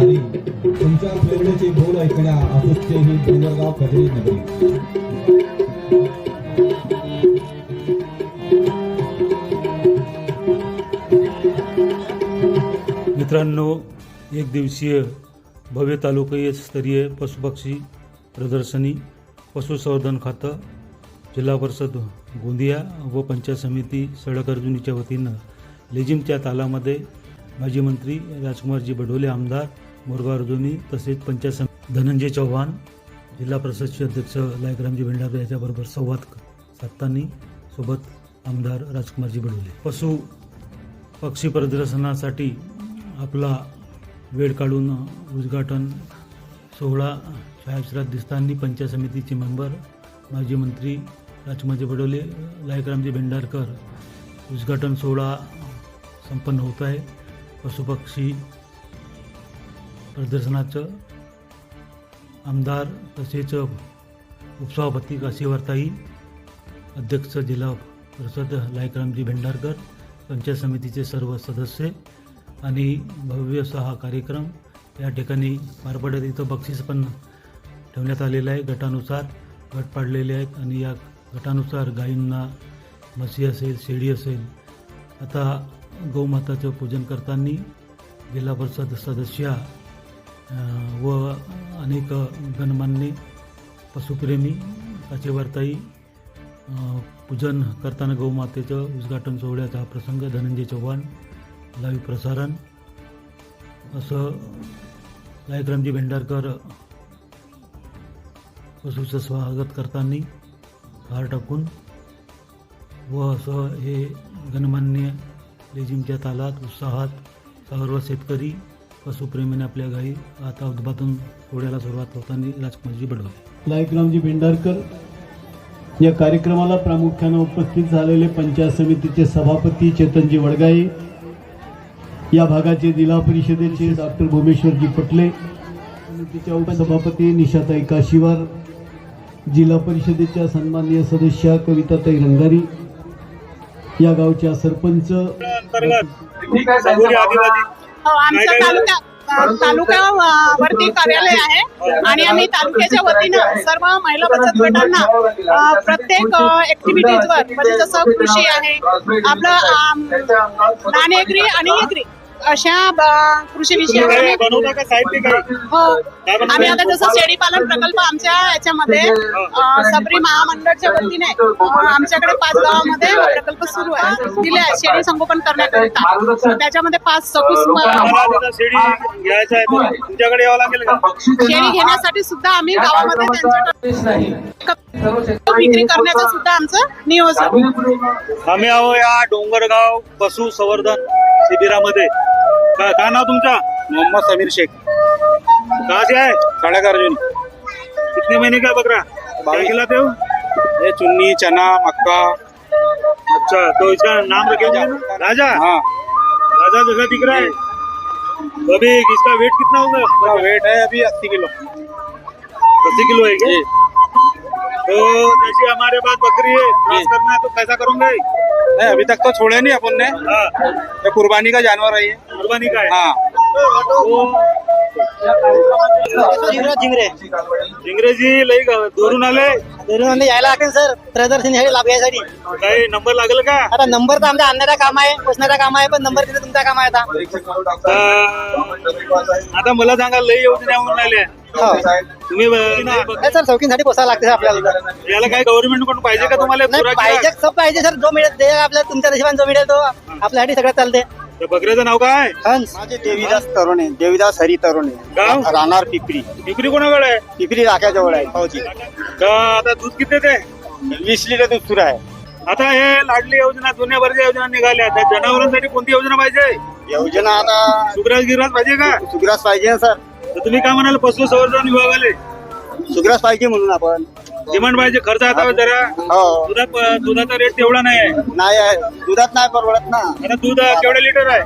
झाली तुमच्या प्रेरणेचे बोल ऐकण्या असुसते ही डोंगरगाव कजरी नगरी मित्रांनो एक दिवसीय भव्य तालुकीय स्तरीय पशुपक्षी प्रदर्शनी पशुसंवर्धन खातं जिल्हा परिषद गोंदिया व पंचायत समिती सडक अर्जुनीच्या वतीनं लेझिमच्या तालामध्ये माजी मंत्री राजकुमारजी बडोले आमदार मोरगाव अर्जुनी तसेच पंचायत समिती धनंजय चव्हाण जिल्हा परिषदचे अध्यक्ष लायकरामजी भेंडारे याच्याबरोबर संवाद साधताना सोबत आमदार राजकुमारजी बडोले. पशु पक्षी प्रदर्शनासाठी आपला वेळ काढून उद्घाटन सोहळा छायाचित्रात दिसताना पंचायत समितीचे मेंबर माजी मंत्री राजकुमारजी बडोले लायकरामजी भेंडारकर उद्घाटन सोहळा संपन्न होत आहे. पशुपक्षी प्रदर्शनाचं आमदार तसेच उपसभापती काशीवार्ताई अध्यक्ष जिल्हा परिषद लायकरामजी भेंडारकर पंचायत समितीचे सर्व सदस्य आणि भव्य असा हा कार्यक्रम या ठिकाणी पार पडत. इथं बक्षीस पण ठेवण्यात आलेलं आहे. गटानुसार गट पाडलेले आहेत आणि या गटानुसार गायींना म्हशी असेल शेळी असेल आता गौमाताचं पूजन करताना जिल्हा परिषद सदस्य व अनेक गणमान्य पशुप्रेमी काचेवार्ताई पूजन करताना गौमातेचं उद्घाटन सोहळ्याचा हा प्रसंग धनंजय चव्हाण लाईव्ह प्रसारण असं लायकरामजी भेंडारकर पशुचं स्वागत करताना हार टाकून व असं हे गणमान्य लेझिमच्या तालात उत्साहात सर्व शेतकरी पशुप्रेमीने आपल्या गायी आता उद्घाटन सोहळ्याला सुरुवात होताना राजकुमारजी बडवले. लायकरामजी भेंडारकर या कार्यक्रमाला प्रामुख्यानं उपस्थित झालेले पंचायत समितीचे सभापती चेतनजी वडगाई या भागाचे जिल्हा परिषदेचे डॉक्टर भूमेश्वरजी पटले समितीच्या उपसभापती निशाताई काशीवार जिल्हा परिषदेच्या सन्माननीय सदस्या कविताताई रंगारी या गावच्या सरपंच हो आमचं तालुका तालुका वरती कार्यालय आहे आणि आम्ही तालुक्याच्या वतीनं सर्व महिला बचत गटांना प्रत्येक ऍक्टिव्हिटीजवर म्हणजे जसं कृषी आहे आपलं नॉन एग्री आणि एग्री अशा कृषी विषयावर बनवता का साहित्य काही हो. आम्ही आता जसं शेळी पालन प्रकल्प आमच्या याच्यामध्ये सबरी महामंडळच्या वतीने आमच्याकडे पाच गावामध्ये हा प्रकल्प सुरू आहे. दिले आहे शेळी संगोपन करण्याकरिता. त्याच्यामध्ये पाच तिथं शेळी घ्यायचं आहे तुमच्याकडे यावं लागेल का? शेळी घेण्यासाठी सुद्धा आम्ही गावामध्ये त्यांच्या विक्री करण्याचं सुद्धा आमचं नियोजन आम्ही आहो या डोंगरगाव पशु संवर्धन शिबिरामध्ये. का काय नाव तुमचा? मोहम्मद समीर शेख. कहाँ से है सड़क अर्जुन. कितने महीने का बकरा? क्या खिलाते हो? ये चुन्नी चना मक्का. अच्छा तो इसका नाम रखेंगे ना? राजा? हाँ. राजा जैसा दिख रहा है। तो अभी इसका वेट कितना होगा? इसका वेट है अभी अस्सी किलो। अस्सी किलो है क्या? तो जैसे हमारे पास बकरी है करना है तो कैसा करूँगा? नहीं अभी तक तो छोड़े नहीं अपन ने। हाँ। ये कुर्बानी का जानवर है ये। कुर्बानी का है? हाँ। तो जिंगरे इंग्रजी लई दुरून आले धरून यायला लागेल सर। प्रदर्शन हे लाभ यासाठी काही नंबर लागेल का? आता नंबर तर आमच्या आणण्याचा काम आहे पोचण्याचा काम आहे पण नंबर तिथे तुमचा काम आहे आता? आता मला सांगा लई योजना होऊन राहिल्या हो. तुम्ही ब- नाही बघ- नाही सर चौकीसाठी पोचायला लागते सर आपल्याला. याला काय गव्हर्नमेंटकडून पाहिजे का तुम्हाला नाही पुरा पाहिजे? सब पाहिजे सर. जो मिळेल ते आपल्या तुमच्या नशिबाने जो मिळेल तो आपल्यासाठी सगळं चालते त्या बकऱ्याचं नाव काय? हंस. माझे देवीदास तरुणे देवीदास हरी तरुणे गाव? राहणार पिपरी. विक्री कोणाकडे आहे? पिपरी राख्याजवळ आहे का आता दूध किती ते वीस लिटर दूध सुरू आहे. आता हे लाडली योजना जुन्या भरच्या योजना निघाल्या. त्या जनावरांसाठी कोणती योजना पाहिजे? योजना आता सुग्रास गिरास पाहिजे का? सुग्रास पाहिजे ना सर. तर तुम्ही काय म्हणाल पशु संवर्धन विभागाले? सुग्रास पाहिजे म्हणून आपण. डिमांड पाहिजे खर्च आता जरा. हो. दुधात दुधाचा रेट तेवढा नाही आहे. नाही आहे. दुधात नाही परवडत ना. आता दूध केवढे लिटर आहे?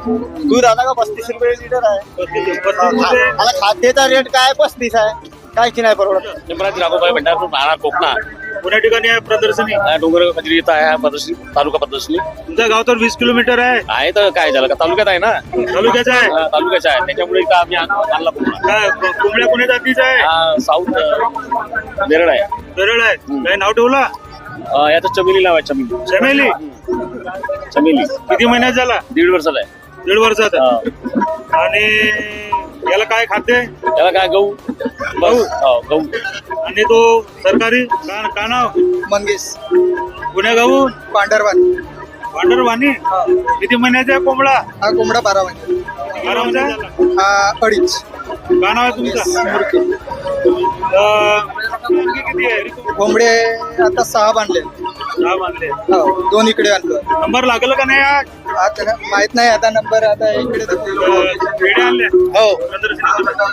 दूध आता का पस्तीस रुपये लिटर आहे? पस्तीस पस्तीस रुपये. आता खाद्याचा रेट काय पस्तीस आहे. काहीच नाही परवडत. राघोबाई भंडारपूर महाराज कोकणा कोण्या ठिकाणी आहे प्रदर्शनी? हा, डोंगरगाव खजरी इथं आहे हा प्रदर्शनी तालुका प्रदर्शनी. तुमचं गाव तर वीस किलोमीटर आहे. आहे तर काय झालं का? तालुक्यात आहे ना? तालुक्याचं आहे? हा, तालुक्याचा आहे. त्याच्यामुळे इथं आम्ही आण- आणला पूर्ण. काय को- कोंबड्या कोण्या जातीचा आहे? हा साऊथ अं, नेरळ आहे. दरड आहे. काय नाव ठेवला? अं, याचं चमेली नाव आहे चमेली. चमेली? चमेली. किती महिन्यात झाला? दीड वर्षाचा आहे. दीड वर्षाचा. आणि याला काय खाद्य आहे? त्याला काय गहू? गहू? बस हो, गहू. आणि तो सरकारी का का नाव? मंगेश. पुण्या गावून पांढरवान पांढरवाणी? किती महिन्याचा आहे कोंबडा? हा कोंबडा बारा महिने. बारा महिन्याचा हा अडीच. का नाव आहे तुमचं? अं, मुलगी किती आहे? कोंबडे आता सहा बांधले. दहा बांधले. हो दोन इकडे आणलं नंबर लागलं का नाही आज? आता माहीत नाही आता नंबर आता इकडे आणल्या हो.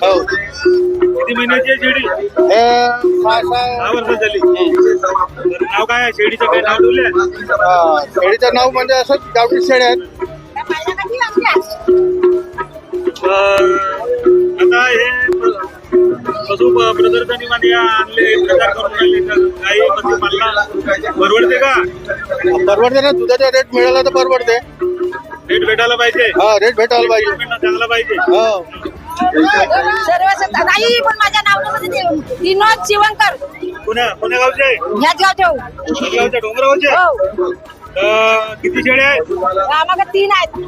हो. किती महिन्याची आहे शेळी हे सहा- सहा- दहा वर्ष झाली. तर नाव काय आहे? शेळीचं काय नाव ठेवलंय? हा, शेळीचं नाव म्हणजे असं गावठी शेळी आहेत. आता हे पशु प- प्रदर्शनीमध्ये आणले प्रचार करून राहिले तर गाई पशु पालना परवडते का? परवडते ना दुधाचा रेट मिळाला तर परवडते. भेटायला पाहिजे. हा रेट भेटायला पाहिजे. चांगला पाहिजे. हो. सर्व नाही पण माझ्या नावामध्ये विनोद शिवंकर पुण्या पुण्या गावचे. ह्याच आहे? हो. अं, किती शेळ्या आहेत? आम्हाला तीन आहेत.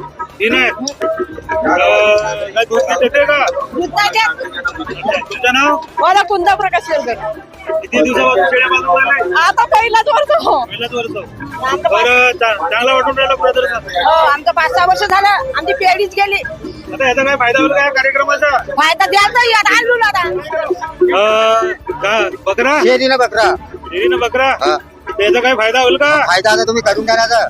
का नाव मला कुंदा प्रकाश शेरकर किती दिवसापासून शेळ्या बांधून आता पहिलाच वर्ष हो. पहिलाच वर्ष बरं चा- चांगला वाटून राहिला प्रदर्शन हो आमचं पाच सहा वर्ष झालं. आमची पेढीच गेली. आता याचा काय फायदा होईल काय कार्यक्रमाचा? फायदा द्यायचा आणलो ना आता. अं, का बकरा? शेळीला बकरा. शेळीनं बकरा? हा. त्याचा काय फायदा होईल का? फायदा आता तुम्ही काढून द्या ना आता.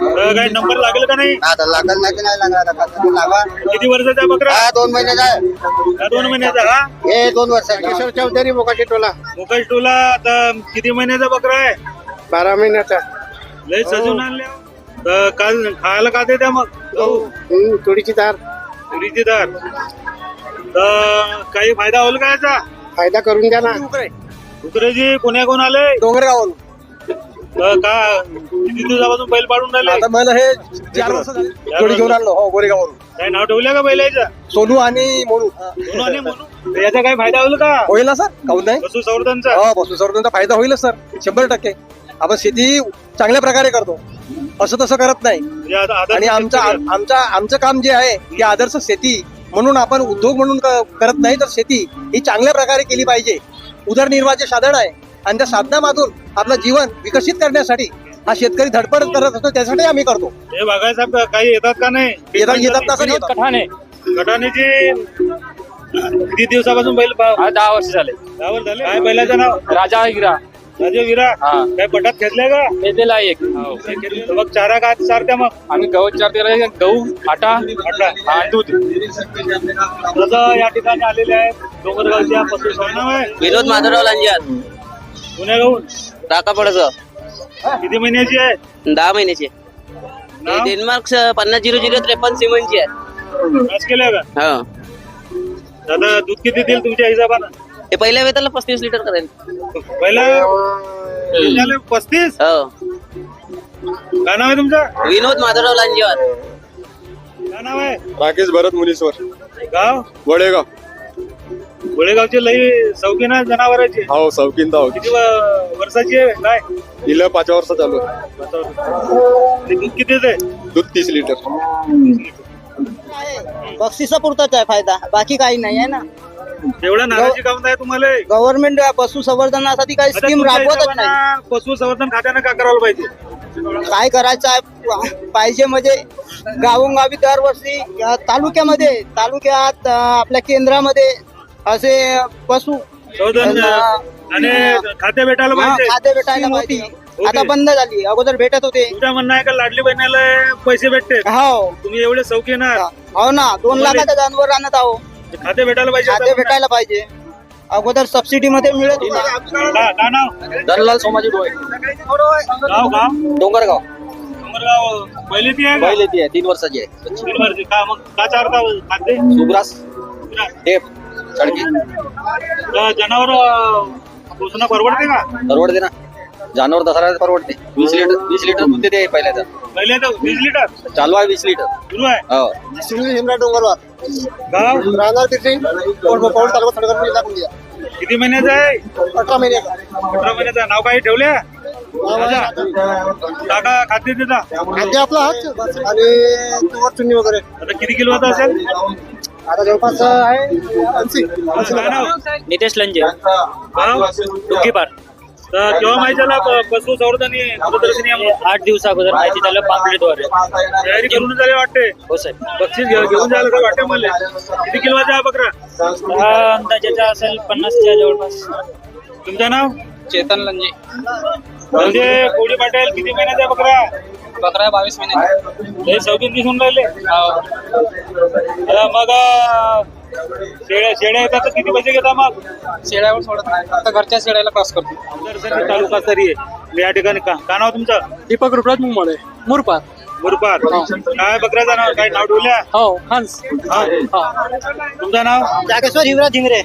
काही नंबर लागेल का नाही? आता लागल नाही की नाही आता कसं किती वर्षाचा बकरा? हा दोन महिन्याचा आहे. हा, दोन महिन्याचा हा? हे दोन वर्षाचा किशोर चौधरी मोकाशी टोला. मुकेश टोला आता किती महिन्याचा बकरा आहे? बारा महिन्याचा. लय सजून आणले हो. तर काल खायला का देत्या मग? गहू, थोडीची तार तुरीची दार तर काही फायदा होईल का याचा? फायदा करून द्या ना. दुसऱ्याची कोण्या कोण आले? डोंगरगावरून तर का किती दिवसापासून बैल पाडून राहिले? आता मला हे चार वर्ष झाले. जोडी घेऊन आणलो हो गोरेगावरून काय नाव ठेवलं का बैलाचं? सोनू आणि मोनू. सोनू आणि मोनू. तर याचा काही फायदा होईल का? होईल ना सर? काहून नाही? पशु संवर्धनचा हो बसू सर फायदा होईलच सर. शंभर टक्के. आपण शेती चांगल्या प्रकारे करतो. असं तसं करत नाही. म्हणजे आणि आमचं. आमचा आमचं काम जे आहे की आदर्श शेती म्हणून आपण उद्योग म्हणून करत नाही तर शेती ही चांगल्या प्रकारे केली पाहिजे. उदरनिर्वाहाचे साधन आहे. आणि त्या साधनामधून आपलं जीवन विकसित करण्यासाठी हा शेतकरी धडपड करत असतो त्यासाठी आम्ही करतो. हे बघाय साहेब काही येतात का नाही? येतात येतात ना सर येतात. कठाणे. गटानेची किती दिवसापासून बैल पा- हा दहा वर्ष झाले. दहा वर्ष झाले? काय बैलाचं नाव? राजा गिरा राजे विरा हा. काय पटात घेतलंय का? हे दिला एक. तर मग चारा का सारख्या मग? आम्ही गहू चार दिला गहू आटा आटा. हा दूध. जसं या ठिकाणी आलेले आहेत. डोंगरगावच्या पशु नाव आहे विनोद माधवराव लांजियात पुण्यागावून टाका पडचं. किती महिन्याची आहे? दहा महिन्याचे नाव? डेन्मार्क पन्नास झिरो झिरो त्रेपन्न सिमेंटची आहे. पास केलंय का? हो. दादा दूध किती देईल तुमच्या हिशोबानं? हे पहिल्या वेताला पस्तीस लिटर करेल. पहिला पस्तीस? हो. काय नाव आहे तुमचं? विनोद माधवराव लांजिवात काय नाव आहे? राकेश भरत मुनीश्वर गाव? वडेगाव. गोळेगावचे लई शौकीन आहे जनावरांचे हो. सौकीन धाव किती व- वर्षाची आहे? काय? हिला पाच वर्ष चालू ते दूध किती आहे दूध तीस लिटर. बक्षिसा पुरताच आहे फायदा? बाकी काही नाही आहे ना? एवढ्या नाराजी कामत आहे तुम्हाला? गव्हर्नमेंट पशु संवर्धनासाठी काही आता स्कीम तुमच्या राबवतच नाही हिशोबानं पशु संवर्धन खात्यानं का करायला पाहिजे? काय करायचं आहे? पाहिजे म्हणजे गावोगावी दरवर्षी या तालुक्यामध्ये तालुक्यात अं, आपल्या केंद्रामध्ये असे पशु संवर्धन आणि खाते भेटायला हा, पाहिजे. खाते भेटायला पाहिजे. आता बंद झाली. अगोदर भेटत होते. तुमच्या म्हणणं आहे का लाडली बहिणीला पैसे भेटते हो. तुम्ही एवढे शौकीन आहात हो. ना. दोन लाखाचं जानवर आणत आहो. खाते भेटायला पाहिजे खाते भेटायला पाहिजे. अगोदर सबसिडी मध्ये मिळत होता. का- का नाव? धनलाल सोमाजी डोळे. गाव गाव डोंगरगाव. डोंगरगाव. पहिली ती आहे का? पहिले ती आहे. तीन वर्षाची आहे. तीन वर्षी का मग? का चारता खाते जनावर पोसणं परवडते का? परवडते ना. जानवर दसरा परवडते. वीस लिटर वीस लिटर दूध देते पहिल्या तर. पहिले तर वीस लिटर? चालू आहे वीस लिटर. सुरू आहे? हो. सुनील हिमरा डोंगरवार गाव राहणार तिथे पौड तालुका सडगर जिल्हा गोंदिया किती महिन्याचा आहे? अठरा महिने. अठरा महिन्याचा. नाव काही ठेवले काका खाद्य देता खाद्य आपला हाच. आणि तुवर चुन्नी वगैरे. आता किती किलो होता असेल? आता जवळपास आहे ऐंशी काय नाव? नितेश लंजे. तर केव्हा माहिती झाला पशु संवर्धन आणि प्रदर्शनी आहे म्हणून? आठ दिवस अगोदर माहिती झालं पापलेटद्वारे तयारी करून झाली वाटते? हो साहेब बक्षीस घे- घेऊन जायला असं वाटते मला? किती किलोचा आहे बकरा? हा अंदाजाचा असेल पन्नासच्या जवळपास. तुमचं नाव? चेतन लंजे. म्हणजे कोळी पाटील किती महिन्याचा आहे बकरा? बकरा बावीस महिने. हे सौदून दिसून राहिले. मग शेळ्या शेळ्या येतात तर किती पैसे घेता मग? शेळ्यावर सोडत नाही. आता घरच्या शेळ्याला क्रॉस करतो. प्रदर्शनी तालुका मी या ठिकाणी का? का नाव तुमचं? दीपक रुपराज मुंबई मुरपार मुरपार काय बकऱ्याचं नाव काय नाव ठेवल्या? हो हंस. हा. तुमचं नाव? जागेश्वर हिवराज झिंगरे.